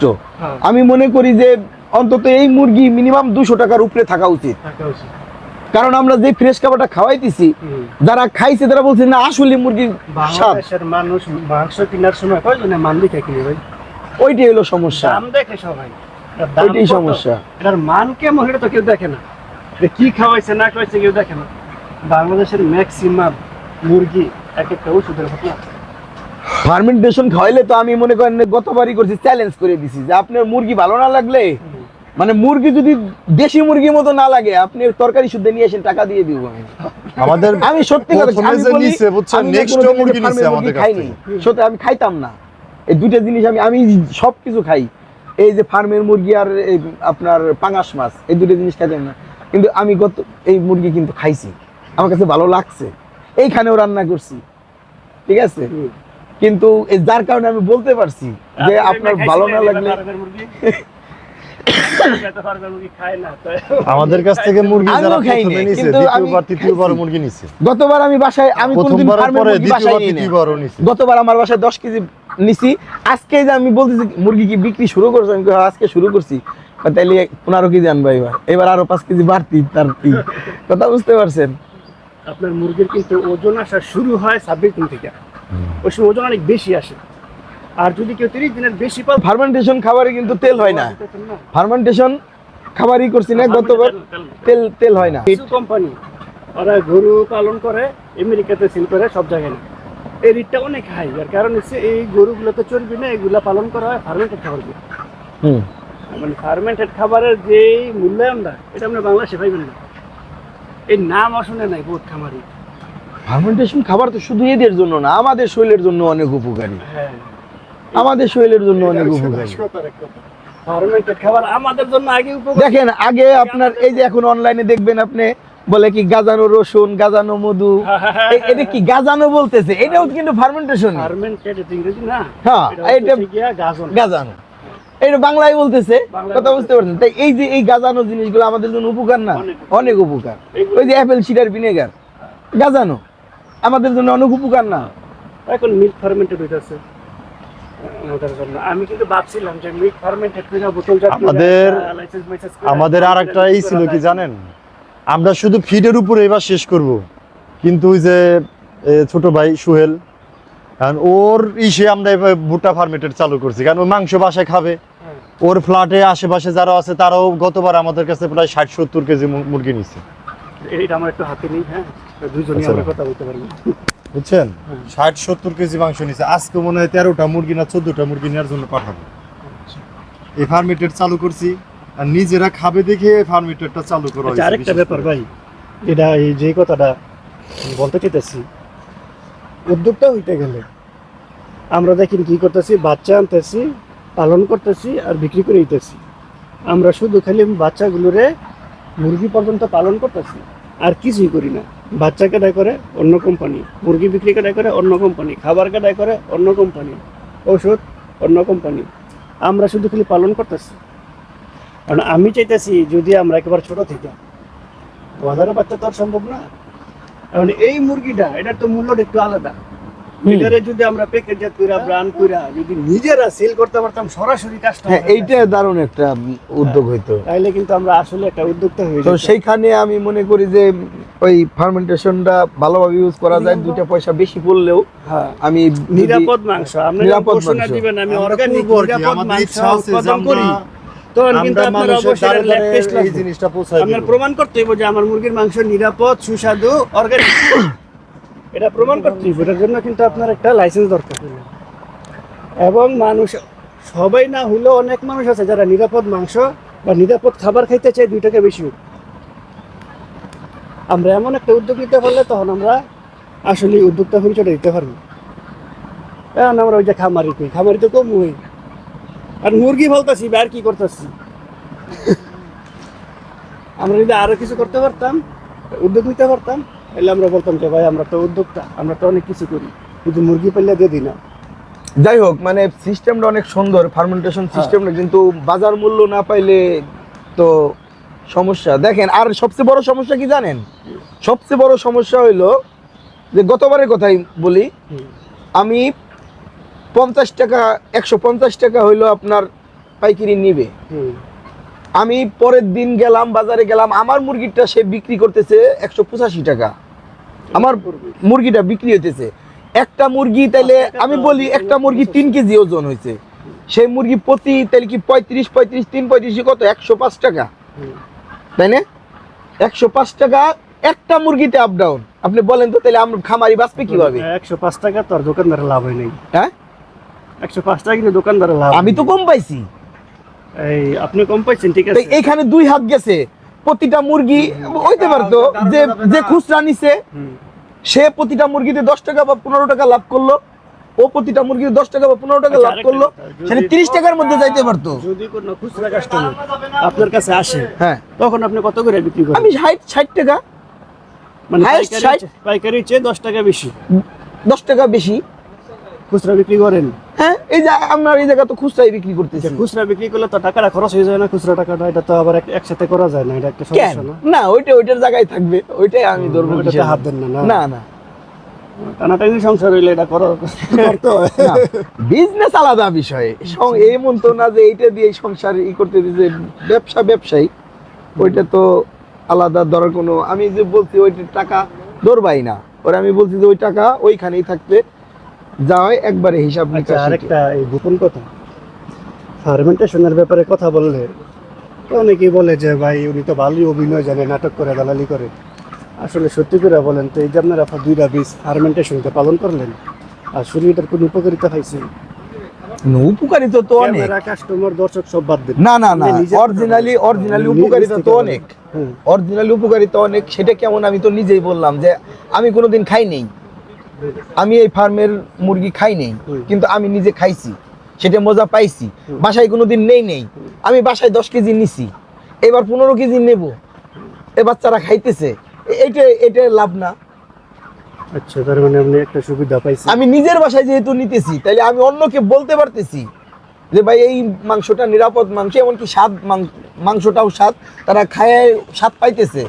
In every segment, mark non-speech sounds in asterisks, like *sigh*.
সুস্থ হ্যাঁ। আমি মনে করি যে অন্তত এই মুরগি মিনিমাম দুশো টাকার উপরে থাকা উচিত। কারণ আমরা যে ফ্রেশ খাবারটা খাওয়াইতেছি যারা খাইছে তারা বলছে না আসলে মুরগির স্বাদ। মানুষ মাংস কেনার সময় কয়জনে মান দেখে কিনে ভাই? ওইটাই হলো সমস্যা। দাম দেখে সবাই। ওইটাই সমস্যা। এটার মান কেমন এটা তো কেউ দেখে না। যে কি খাওয়াইছে না খাওয়াইছে কেউ দেখে না। বাংলাদেশের ম্যাক্সিমাম মুরগি এক একটা ওষুধের ঘটনা ফার্মেন্টেশন খাওয়াইলে তো আমি মনে করেন গতবারই করছি চ্যালেঞ্জ করে দিছি যে আপনার মুরগি ভালো না লাগলে মানে মুরগি যদি দেশি মুরগির মতো না লাগে আপনি তরকারি শুদ্ধ নিয়ে এসেন টাকা দিয়ে দিব। আমি আমাদের আমি সত্যি কথা আমি বলি, নিছে, বুঝছেন, কোনোদিন মুরগি যে নিছে আমাদের কাছ খাইনি সত্যি আমি খাইতাম না। এই দুইটা জিনিস আমি আমি সব কিছু খাই। এই যে ফার্মের মুরগি আর এই আপনার পাঙাশ মাছ এই দুটো জিনিস খাইতাম না। কিন্তু আমি গত এই মুরগি কিন্তু খাইছি। আমার কাছে ভালো লাগছে। এইখানেও রান্না করছি। ঠিক আছে। কিন্তু যার কারণে আমি বলতে পারছি যে আপনার ভালো না লাগলে *coughs* আমাদের কাছ থেকে মুরগি যারা প্রথমে নিছে দ্বিতীয়বার তৃতীয়বার মুরগি নিছে। গতবার আমি বাসায় আমি কোনোদিন মুরগি বাসায় নিই। গতবার আমার বাসায় দশ কেজি নিছি। আজকে যে আমি বলতেছি মুরগি কি বিক্রি শুরু করছ আমি "হ্যাঁ, আজকে শুরু করছি। তাইলে পনেরো কেজি আনবা এবার। এবার আরও পাঁচ কেজি বাড়তি তার কি কথা বুঝতে পারছেন? আপনার মুরগির কিন্তু ওজন আসা শুরু হয় ছাব্বিশ দিন থেকে। ওই সময় ওজন অনেক বেশি আসে। আর যদি কেউ তিরিশ দিনের বেশি পাল ফার্মেন্টেশন খাবারে কিন্তু তেল হয় না। ফার্মেন্টেশন খাবারই করছি না গতবার তেল তেল হয় না। কিছু কোম্পানি ওরা গরু পালন করে আমেরিকাতে সিল করে সব জায়গায় না এই রেটটা অনেক হাই আর কারণ হচ্ছে এই গরুগুলো তো চর্বি না এগুলা পালন করা হয় ফার্মেন্টেড খাবার দিয়ে। হুম। মানে ফার্মেন্টেড খাবারের যে মূল্যায়নটা এটা আমরা বাংলাদেশে পাইবেন না। এই নাম আসলে নাই বহুত খামারি। ফার্মেন্টেশন খাবার তো শুধু এদের জন্য না আমাদের শরীরের জন্য অনেক উপকারী। হ্যাঁ। আমাদের শরীরের জন্য অনেক উপকারী। দেখেন আগে আপনার এই যে এখন অনলাইনে দেখবেন আপনি বলে কি গাজানো রসুন গাজানো মধু এটা কি গাজানো বলতেছে? এটাও কিন্তু ফার্মেন্টেশন হ্যাঁ, এটা গিয়া গাজন। এটা বাংলায় বলতেছে কথা বুঝতে পারছেন? তাই এই যে এই গাজানো জিনিসগুলো আমাদের জন্য উপকার না? অনেক অনেক উপকার। ওই যে অ্যাপেল সিডার ভিনেগার গাজানো। আমাদের জন্য অনেক উপকার না। এখন মিল্ক ফার্মেন্টেড হইতাছে। আমাদের আমি কিন্তু ভাবছিলাম যে মিল্ক ফার্মেন্টেড করে বোতল আমাদের- একটা license মাইসেন্স করে আমাদের আর একটা এই ছিল কি জানেন? আমরা শুধু ফিডের উপরে এবার শেষ করব। কিন্তু ওই যে ছোট ভাই সুহেল কারণ ওর ইসে আমরা এবার ভুট্টা ফার্মেটেড চালু করছি। কারণ ও মাংস বাসায় খাবে। হ্যাঁ। ওর ফ্ল্যাটে আশেপাশে যারা আছে তারাও গতবার আমাদের কাছে প্রায় ষাট সত্তর কেজি মুরগি নিচ্ছে আমার একটু হাতে নেই হ্যাঁ? দুজনই আচ্ছা। আমরা কথা বলতে পারব। বুঝছেন? ষাট সত্তর কেজি মাংস আজকে মনে হয় তেরোটা মুরগি না চোদ্দটা মুরগি নেওয়ার জন্য পাঠাবো। এই ফার্মেটেড চালু করছি আর নিজেরা খাবে দেখে ফার্মেটেডটা চালু করা আচ্ছা হয়েছে আরেকটা ব্যাপার ভাই এটা এই যে কথাটা বলতে চাইতেছি উদ্যোগটা হইতে গেলে আমরা দেখেন কি করতেছি বাচ্চা আনতেছি পালন করতেছি আর বিক্রি করে দিতেছি। আমরা শুধু খালি বাচ্চাগুলোরে মুরগি পর্যন্ত পালন করতেছি। আর কিছুই করি না। বাচ্চা কেটাই করে অন্য কোম্পানি মুরগি বিক্রি কেটাই করে অন্য কোম্পানি খাবার কেটাই করে অন্য কোম্পানি ওষুধ অন্য কোম্পানি আমরা শুধু খালি পালন করতেছি। কারণ আমি চাইতেছি যদি আমরা একেবারে ছোট থেকে বাজারে বাচ্চা তো আর সম্ভব না। কারণ এই মুরগিটা, এটার তো মূল্যটা একটু আলাদা। এটারে যদি আমরা প্যাকেটজাত কইরা ব্রান্ড কইরা যদি নিজেরা সেল করতে পারতাম সরাসরি হ্যাঁ এইটা দারুণ একটা উদ্যোগ হইতো। তাইলে কিন্তু আমরা আসলে একটা উদ্যোক্তা হয়ে তো সেইখানে আমি মনে করি যে ওই ফার্মেন্টেশনটা ভালোভাবে ইউজ করা যায় দুইটা পয়সা বেশি পড়লেও হ্যাঁ। আমি নিরাপদ মাংস আপনি নিরাপদ মাংস। দিবেন আমি অর্গানিক করব আর কি, নিরাপদ মাংস ইচ্ছা আছে যে উৎপাদন করি। তখন কিন্তু আপনার অবশ্যই ল্যাব দ্বারে টেস্ট এই জিনিসটা পৌঁছায় আপনার প্রমাণ করতে হইব যে আমার মুরগির মাংস নিরাপদ সুস্বাদু অর্গানিক এটা প্রমাণ করতে এটার জন্য কিন্তু আপনার একটা লাইসেন্স দরকার। এবং মানুষ সবাই না হলেও অনেক মানুষ আছে যারা নিরাপদ মাংস বা নিরাপদ খাবার খাইতে চায় দুইটাকে বেশি। আমরা এমন একটা উদ্যোগ নিতে পারলে তখন আমরা আসলে উদ্যোগটা পরিচয়টা দিতে পারব। এখন আমরা ওই যে খামারি কই খামারি তো কম হই। আর মুরগি বলতেছি আর কি করতেছি? আমরা যদি আরও কিছু করতে পারতাম উদ্যোগ নিতে পারতাম তাহলে আমরা বলতাম যে ভাই আমরা তো উদ্যোক্তা আমরা তো অনেক কিছু করি কিন্তু মুরগি পেলে দিয়ে দিই না। যাই হোক মানে সিস্টেমটা অনেক সুন্দর ফার্মেন্টেশন সিস্টেমটা কিন্তু বাজার মূল্য না পাইলে তো সমস্যা। দেখেন আর সবচেয়ে বড় সমস্যা কি জানেন? সবচেয়ে বড় সমস্যা হইল যে গতবারের কথাই বলি আমি পঞ্চাশ টাকা একশো পঞ্চাশ টাকা হইল আপনার পাইকারি নিবে। আমি পরের দিন গেলাম বাজারে গেলাম আমার মুরগিটা সে বিক্রি করতেছে একশো পঁচাশি টাকা। আমার মুরগিটা বিক্রি হইতেছে। একটা মুরগি তাইলে আমি বলি একটা মুরগি তিন কেজি ওজন হয়েছে সেই মুরগি প্রতি তাইলে কি পঁয়ত্রিশ পঁয়ত্রিশ তিন পঁয়ত্রিশ কত? একশো পাঁচ টাকা। তাই না? একশো পাঁচ টাকা একটা মুরগিতে আপ ডাউন আপনি বলেন তো তাহলে আমরা খামারি বাঁচবে কীভাবে? একশো পাঁচ টাকা তো আর দোকানদারের লাভ হয় নাই। হ্যাঁ? একশো পাঁচ টাকা কিন্তু দোকানদারের লাভ আমি তো কম পাইছি। এই আপনি কম পাইছেন ঠিক আছে? এখানে দুই হাত গেছে। প্রতিটা মুরগি হইতে পারতো যে যে খুচরা নিছে সে প্রতিটা মুরগিতে দশ টাকা বা পনেরো টাকা লাভ করল ও প্রতিটা মুরগিতে দশ টাকা বা পনেরো টাকা আচ্ছা, লাভ করল সেটা তিরিশ টাকার মধ্যে যাইতে পারতো। যদি কোনো খুচরা কাস্টমার আপনার কাছে আসে হ্যাঁ। তখন আপনি কত করে বিক্রি করেন? আমি ষাট ষাট টাকা। মানে। পাইকারি চেয়ে দশ টাকা বেশি। দশ টাকা বেশি। খুচরা বিক্রি করেন? হ্যাঁ এই যে আপনার এই জায়গা তো খুচরাই বিক্রি করতেছে। খুচরা বিক্রি করলে তো টাকাটা খরচ হয়ে যায় না খুচরা টাকাটা এটা তো আবার একসাথে করা যায় না এটা একটা সমস্যা না? না ওইটা ওইটার জায়গায় থাকবে ওইটাই আমি ধরবো ওটাতে হাত দেন না না? না না। টানাটানি সংসার হইলে এটা করো বিজনেস আলাদা বিষয়। এমন তো না যে এইটা দিয়ে সংসার ই করতে দিছে ব্যবসা ব্যবসায়ী ওইটা তো আলাদা ধরার কোনো আমি যে বলছি ওইটা টাকা ধরবাই না। ওরা আমি বলছি যে ওই টাকা ওইখানেই থাকবে। যা হয় একবারে হিসাব আচ্ছা নিকাশ আরেকটা এই গোপন কথা। ফার্মেন্টেশনের ব্যাপারে কথা বললে অনেকেই বলে যে ভাই উনি তো ভালোই অভিনয় জানে নাটক করে দালালি করে। আসলে সত্যি করে বলেন তো এই যে আপনারা দুইটা বীজ ফার্মেন্টেশনকে পালন করলেন আর শুনি এটার কোনো উপকারিতা পাইছেন উপকারিত তো অনেক। কাস্টমার দর্শক সব বাদ দেন। না না না অরিজিনালি অরিজিনালি উপকারিতা তো অনেক। অরিজিনালি উপকারিতা অনেক সেটা কেমন আমি তো নিজেই বললাম যে আমি কোনোদিন খাই নেই। আমি এই ফার্মের মুরগি খাই নেই কিন্তু আমি নিজে খাইছি সেটা মজা পাইছি বাসায় কোনোদিন নেই নেই আমি বাসায় দশ কেজি নিছি এবার পনেরো কেজি নেব এ বাচ্চারা খাইতেছে এ- এইটা এটা লাভ না। আচ্ছা তার মানে আপনি একটা সুবিধা পাইছেন। আমি নিজের বাসায় যেহেতু নিতেছি তাহলে আমি অন্যকে বলতে পারতেছি যে ভাই এই মাংসটা নিরাপদ মাংস এমনকি স্বাদ মাংসটাও স্বাদ তারা খায় স্বাদ পাইতেছে।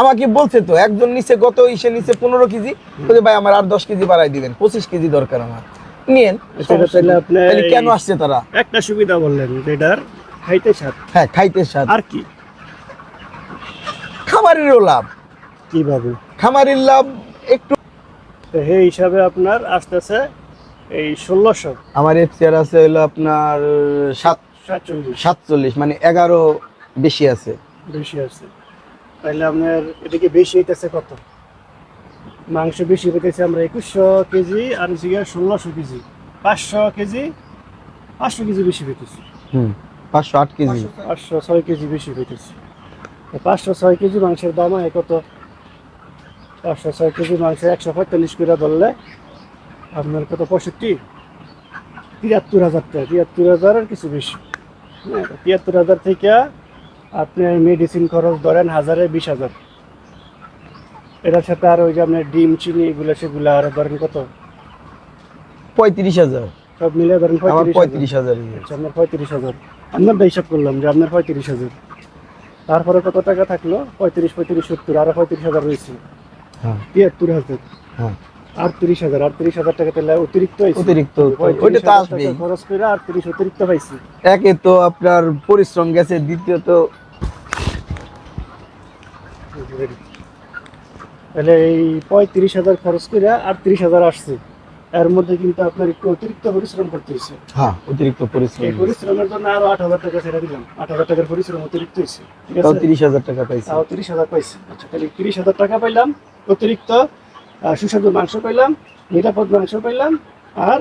আমাকে বলছে তো একজন নিচে গত ইসে নিচে পনেরো কেজি। বলছে ভাই আমার আর দশ কেজি বাড়াই দিবেন পঁচিশ কেজি দরকার আমার। নিয়েন কেন আসছে তারা? একটা সুবিধা বললেন এটার খাইতে স্বাদ। হ্যাঁ খাইতে স্বাদ। আর কি? খামারেরও লাভ। কীভাবে? খামারের লাভ একটু সেই হিসাবে আপনার আসতেছে এই ষোলোশো। আমার এফসিআর আছে হলো আপনার সাত সাতচল্লিশ। সাতচল্লিশ মানে এগারো বেশি আছে। বেশি আছে। তাহলে আপনার এদিকে বেশি হইতেছে কত? মাংস বেশি হইতেছে আমরা একুশশো কেজি আর জিগা ষোলোশো কেজি। পাঁচশো কেজি পাঁচশো কেজি বেশি হইতেছে। হুম পাঁচশো আট কেজি। পাঁচশো ছয় কেজি বেশি হইতেছে। পাঁচশো ছয় কেজি মাংসের দাম হয় কত? পাঁচশো ছয় কেজি মাংস একশো পঁয়তাল্লিশ করে ধরলে আপনার কত? পঁয়ষট্টি? তিয়াত্তর হাজার টাকা তিয়াত্তর হাজার আর কিছু বেশি। হ্যাঁ তিয়াত্তর হাজার থেকে আপনি মেডিসিন খরচ ধরেন হাজারে বিশ হাজার। এটার সাথে আর ওই যে আপনার ডিম চিনি এগুলো সেগুলো আর ধরেন কত? পঁয়ত্রিশ হাজার। সব মিলে ধরেন পঁয়ত্রিশ পঁয়ত্রিশ হাজার আচ্ছা আপনার পঁয়ত্রিশ হাজার। আপনারটা হিসাব করলাম যে আপনার পঁয়ত্রিশ হাজার। তারপরে কত টাকা থাকল? পঁয়ত্রিশ পঁয়ত্রিশ সত্তর আরও পঁয়ত্রিশ হাজার রয়েছে। হ্যাঁ। তিয়াত্তর হাজার। হ্যাঁ। আটত্রিশ হাজার আটত্রিশ হাজার টাকা তাহলে অতিরিক্ত অতিরিক্ত ওইটা তো হাজার খরচ করে আটত্রিশ অতিরিক্ত পাইছি একে তো আপনার পরিশ্রম গেছে দ্বিতীয়ত তাহলে এই পঁয়ত্রিশ হাজার খরচ করে আটত্রিশ হাজার আসছে। এর মধ্যে কিন্তু আপনার একটু অতিরিক্ত পরিশ্রম করতে হয়েছে হ্যাঁ অতিরিক্ত পরিশ্রম। এই পরিশ্রমের জন্য আরও আট হাজার টাকা ছেড়ে দিলাম। আট হাজার টাকার পরিশ্রম অতিরিক্ত হয়েছে তাও তিরিশ হাজার টাকা পাইছি। তাও তিরিশ হাজার পাইছি। আচ্ছা তাহলে তিরিশ হাজার টাকা পাইলাম অতিরিক্ত সুস্বাদু মাংস পাইলাম নিরাপদ মাংস পাইলাম আর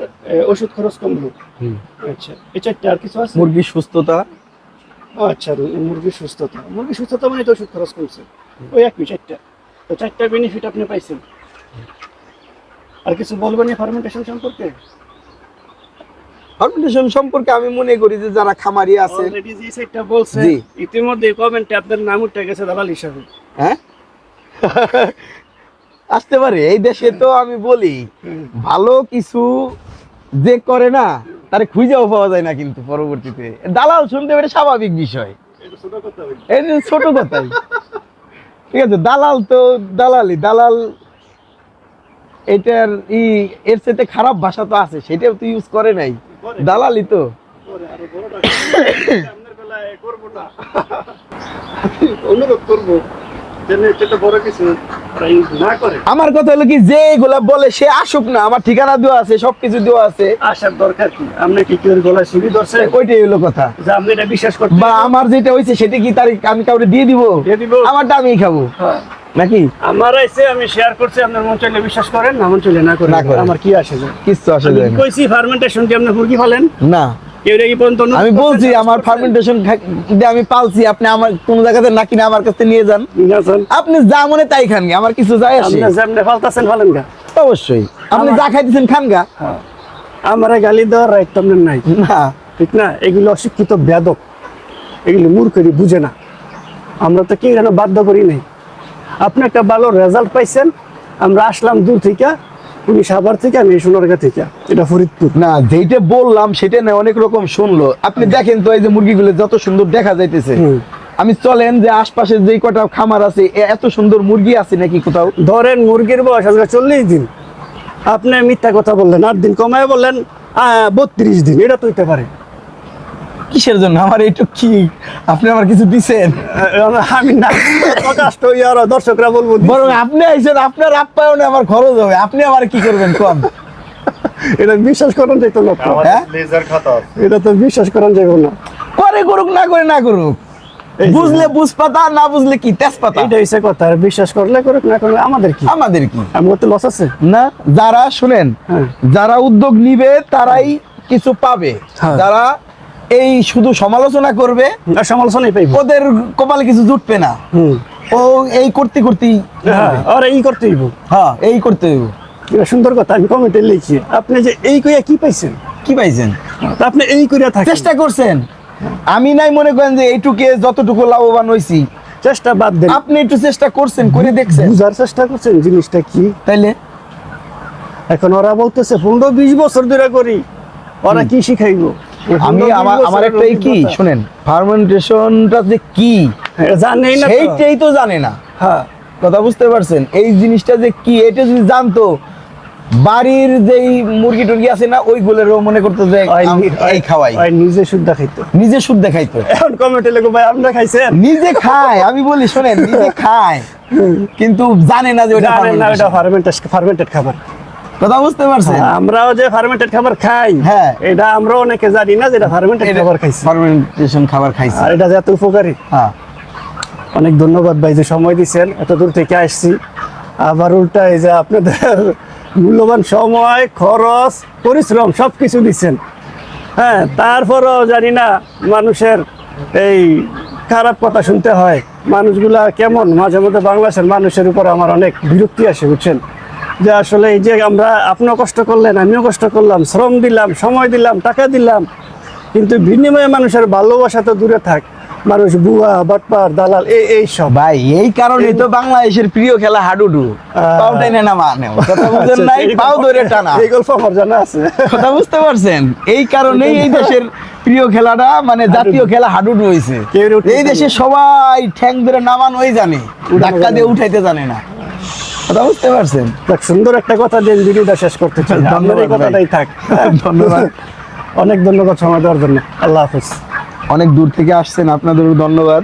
ওষুধ খরচ কমলো আচ্ছা এই চারটে আর কিছু আছে? মুরগির সুস্থতা? আচ্ছা মুরগির সুস্থতা। মুরগির সুস্থতা মানে তো ওষুধ খরচ কমছে। ওই একই চারটা। তো চারটা বেনিফিট আপনি পাইছেন। আর কিছু বলবেন ফার্মেন্টেশন সম্পর্কে? ফার্মেন্টেশন সম্পর্কে আমি মনে করি যে যারা খামারি আছে অলরেডি যে সেটটা বলছে ইতিমধ্যে কমেন্টে আপনার নাম উঠে গেছে দালাল হিসাবে। হ্যাঁ? আসতে পারে এই দেশে তো আমি বলি ভালো কিছু যে করে না তারে খুঁজেও পাওয়া যায় না কিন্তু পরবর্তীতে। দালাল শুনতে পারে স্বাভাবিক বিষয়। ছোট কথা। ছোট কথাই। ঠিক আছে দালাল তো দালালি দালাল এটার ই এর সাথে খারাপ ভাষা তো আছে সেটাও তো ইউজ করে নাই। দালালি তো। অনুরোধ করব। বড় কিছু আমার কথা হলো কি যে এগুলা বলে সে আসুক না আমার ঠিকানা দেওয়া আছে সবকিছু দেওয়া আছে। আসার দরকার কি? আপনি কি কেউ গলায় সিঁড়ি ধরছে ওইটাই হলো কথা। যে আপনি এটা বিশ্বাস করতে বা আমার যেটা হয়েছে সেটা কি তার আমি কাউকে দিয়ে দিব? দিয়ে দিব? আমারটা আমি খাব। হ্যাঁ। নাকি? আমার আইসে আমি শেয়ার করছি আপনার মন চাইলে বিশ্বাস করেন না মন চাইলে না করেন আমার কি আসে যায়? কিচ্ছু আসে যায় না। কইছি ফার্মেন্টেশন কি আপনি মুরগি ফেলেন? না। আমি বলছি আমার ফার্মেন্টেশন আমি পালছি আপনি আমার কোন জায়গাতে না কিনে আমার কাছে নিয়ে যান। আপনি যা মনে তাই খান গা, আমার কিছু যায় আসে। আপনি ফালতাছেন ফেলেন গা। অবশ্যই। আপনি যা খাইতেছেন খান গা। আমার গালি দেওয়ার রাইট তো আপনার নাই। না। ঠিক না? এগুলো অশিক্ষিত বেদক। এগুলো মূর্খরি বুঝে না। আমরা তো কেউ যেন বাধ্য করি নাই। আপনি একটা ভালো রেজাল্ট পাইছেন আমরা আসলাম দূর থেকে উনি সাভার থেকে আমি সোনারগা থেকে। এটা ফরিদপুর। না যেটা বললাম সেটা না অনেক রকম শুনলো। আপনি দেখেন তো এই যে মুরগিগুলো যত সুন্দর দেখা যাইতেছে। আমি চলেন যে আশপাশে যে কটা খামার আছে এত সুন্দর মুরগি আছে নাকি কোথাও? ধরেন মুরগির বয়স আজকে চল্লিশ দিন। আপনি মিথ্যা কথা বললেন আট দিন কমায় বললেন বত্রিশ দিন এটা তো হইতে পারে। কিসের জন্য? আমার এইটু কি? আপনি আমার কিছু দিছেন? আমি না প্রকাশ তো ইয়ার দর্শকরা বলব বরং আপনি আইছেন আপনার আপ্যায়নে আমার খরচ হবে। আপনি আমার কি করবেন কম এটা বিশ্বাস করেন যেত না তো। হ্যাঁ? লেজার খাতা আছে। এটা তো বিশ্বাস করেন যাবে না। করে করুক না করে না করুক। বুঝলে বুঝ পাতা না বুঝলে কি? তেজপাতা। এটা হচ্ছে কথা বিশ্বাস করলে করুক না করলে আমাদের কি? আমাদের কি? আমার তো লস আছে। না যারা শুনেন হ্যাঁ। যারা উদ্যোগ নিবে তারাই কিছু পাবে। হ্যাঁ। যারা এই শুধু সমালোচনা করবে সমালোচনাই পাইব। ওদের কপালে কিছু জুটবে না। ও এই করতে করতেই হ্যাঁ আর এই করতে হইব। হ্যাঁ এই করতে হইব। সুন্দর কথা আমি কমেন্টে লিখি আপনি যে এই কইয়া কি পাইছেন? কি পাইছেন? আপনি এই কইয়া থাকেন। চেষ্টা করছেন। আমি নাই মনে করেন যে এইটুকে যতটুকু লাভবান হইছি। চেষ্টা বাদ দেন। আপনি একটু চেষ্টা করছেন করে দেখছেন। বুঝার চেষ্টা করছেন জিনিসটা কি? তাইলে? এখন ওরা বলতেছে পনেরো বিশ বছর ধরে করি। ওরা কি শিখাইব? আমি আমার আমার একটাই কি? শুনেন ফার্মেন্টেশনটা যে কি জানেই না সেইটাই তো জানে না। হ্যাঁ। কথা বুঝতে পারছেন? এই জিনিসটা যে কি এটা যদি জানতো বাড়ির যেই মুরগি টুরগি আছে না ওইগুলোরও মনে করতো যে এই খাওয়াই। নিজে শুদ্ধ খাইতো। নিজে শুদ্ধ দেখাইতো এখন কমেন্টে লেখো ভাই খাইছেন? নিজে খায় আমি বলি শোনেন নিজে খায়। কিন্তু জানে না যে ওটা ফার্মেন্টেড খাবার। কথা বুঝতে পারছেন? আমরাও যে ফার্মেন্টেড খাবার খাই হ্যাঁ। এটা আমরা অনেকে জানি না যেটা ফার্মেন্টেড খাবার খাইছি। ফার্মেন্টেশন খাবার খাইছে। আর এটা যে এত উপকারী। হ্যাঁ। অনেক ধন্যবাদ ভাই যে সময় দিচ্ছেন এত দূর থেকে আসছি। আবার উল্টা এই যে আপনাদের মূল্যবান সময় খরচ পরিশ্রম সব কিছু দিচ্ছেন হ্যাঁ তারপরও জানি না মানুষের এই খারাপ কথা শুনতে হয়। মানুষগুলা কেমন? মাঝে মধ্যে বাংলাদেশের মানুষের উপর আমার অনেক বিরক্তি আসে বুঝছেন? যে আসলে এই যে আমরা আপনিও কষ্ট করলেন আমিও কষ্ট করলাম শ্রম দিলাম সময় দিলাম টাকা দিলাম। কিন্তু বিনিময়ে মানুষের ভালোবাসা তো দূরে থাক। মানুষ বুয়া বাটপার দালাল এই এই সব। ভাই এই কারণে তো বাংলাদেশের প্রিয় খেলা হাডুডু। পাও টেনে না মানে কথা বুঝেন নাই আচ্ছা, পাও ধরে টানা। এই গল্প আমার জানা আছে। কথা বুঝতে পারছেন? এই কারণেই এই দেশের প্রিয় খেলাটা মানে জাতীয় খেলা হাডুডু হয়েছে এই দেশে সবাই ঠ্যাং ধরে নামানোই জানে। ধাক্কা দিয়ে উঠাইতে জানে না। কথা বুঝতে পারছেন? সুন্দর একটা কথা দিয়ে ভিডিওটা শেষ করতে চাই। ধন্যবাদ আপনার এই। কথাটাই থাক। ধন্যবাদ। অনেক ধন্যবাদ সময় দেওয়ার জন্য। আল্লাহ হাফিজ। অনেক দূর থেকে আসছেন আপনাদেরও ধন্যবাদ।